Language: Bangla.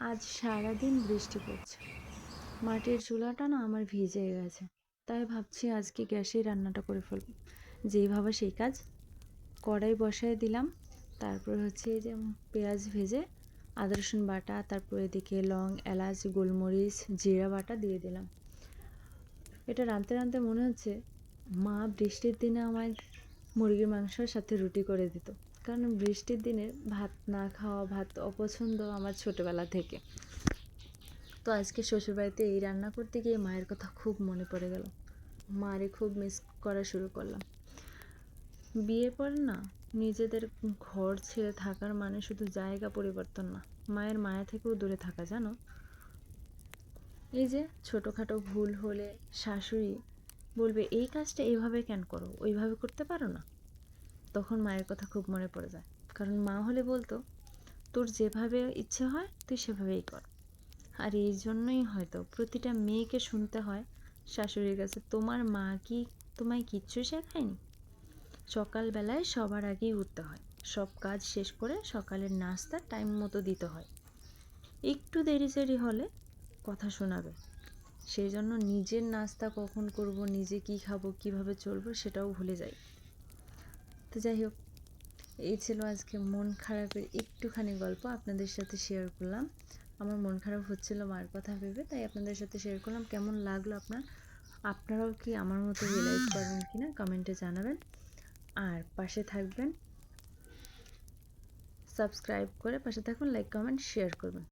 আজ সারাদিন বৃষ্টি পড়ছে। মাটির চুলাটা না আমার ভিজে গেছে। তাই ভাবছি আজকে গ্যাসেই রান্নাটা করে ফেলব। যেই ভাবা সেই কাজ। কড়াই বসায় দিলাম। তারপর হচ্ছে যে পেঁয়াজ ভেজে আদা, রসুন বাটা, তারপর এদিকে লং, এলাচ, গোলমরিচ, জিরা বাটা দিয়ে দিলাম। এটা রাঁধতে রাঁধতে মনে হচ্ছে মা বৃষ্টির দিনে আমায় মুরগির মাংসর সাথে রুটি করে দিত। কারণ বৃষ্টির দিনে ভাত না খাওয়া, ভাত অপছন্দ আমার ছোটোবেলা থেকে। তো আজকে শ্বশুরবাড়িতে এই রান্না করতে গিয়ে মায়ের কথা খুব মনে পড়ে গেল। মারে খুব মিস করা শুরু করলাম। বিয়ের পর না নিজেদের ঘর ছেড়ে থাকার মানে শুধু জায়গা পরিবর্তন না, মায়ের মায়া থেকেও দূরে থাকা, জানো? এই যে ছোটোখাটো ভুল হলে শাশুড়ি বলবে, এই কাজটা এইভাবে কেন করো? ওইভাবে করতে পারো না? তখন মায়ের কথা খুব মনে পড়ে যায়। কারণ মা হলে বলতো, তোর যেভাবে ইচ্ছে হয়, তুই সেভাবেই কর। আর এই জন্যই হয়তো প্রতিটা মেয়েকে শুনতে হয়, শাশুড়ির কাছে তোমার মা কি তোমায় কিচ্ছু শেখায়নি? সকালবেলায় সবার আগেই উঠতে হয়। সব কাজ শেষ করে সকালের নাস্তা টাইম মতো দিতে হয়। একটু দেরি সেরি হলে কথা শোনাবে। সেই জন্য নিজের নাস্তা কখন করব, নিজে কি খাব, কীভাবে চলবো সেটাও ভুলে যাই। তো যাই হোক, এই ছিল আজকে মন খারাপের একটুখানি গল্প আপনাদের সাথে শেয়ার করলাম। আমার মন খারাপ হচ্ছিল মার কথা ভেবে, তাই আপনাদের সাথে শেয়ার করলাম। কেমন লাগল আপনার? আপনারাও কি আমার মতো রিয়েলাইজ করবেন কি না কমেন্টে জানাবেন। আর পাশে থাকবেন সাবস্ক্রাইব করে পাশে থাকুন লাইক কমেন্ট শেয়ার করবেন।